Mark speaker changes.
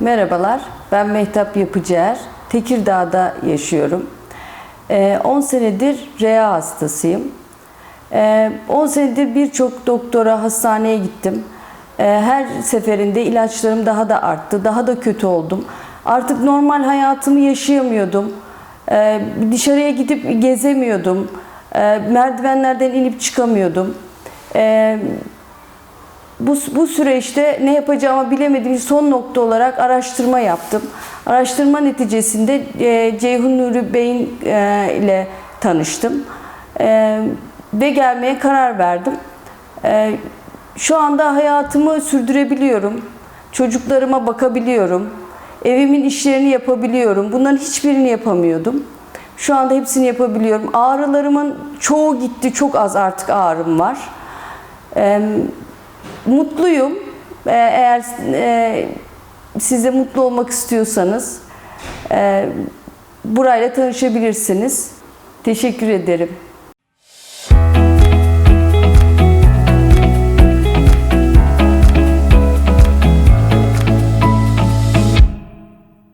Speaker 1: Merhabalar, ben Mehtap Yapıcıer. Tekirdağ'da yaşıyorum. Ee, 10 senedir rea hastasıyım. Ee, 10 senedir birçok doktora, hastaneye gittim. Ee, Her seferinde ilaçlarım daha da arttı, daha da kötü oldum. Artık normal hayatımı yaşayamıyordum. Ee, Dışarıya gidip gezemiyordum. Ee, Merdivenlerden inip çıkamıyordum. Bu, bu süreçte ne yapacağımı bilemediğim son nokta olarak araştırma yaptım. Araştırma neticesinde e, Ceyhun Nuri Bey'in e, ile tanıştım. E, ve gelmeye karar verdim. E, şu anda hayatımı sürdürebiliyorum. Çocuklarıma bakabiliyorum. Evimin işlerini yapabiliyorum. Bunların hiçbirini yapamıyordum. Şu anda hepsini yapabiliyorum. Ağrılarımın çoğu gitti. Çok az artık ağrım var. E, Mutluyum. Ee, Eğer e, siz mutlu olmak istiyorsanız e, burayla tanışabilirsiniz. Teşekkür ederim.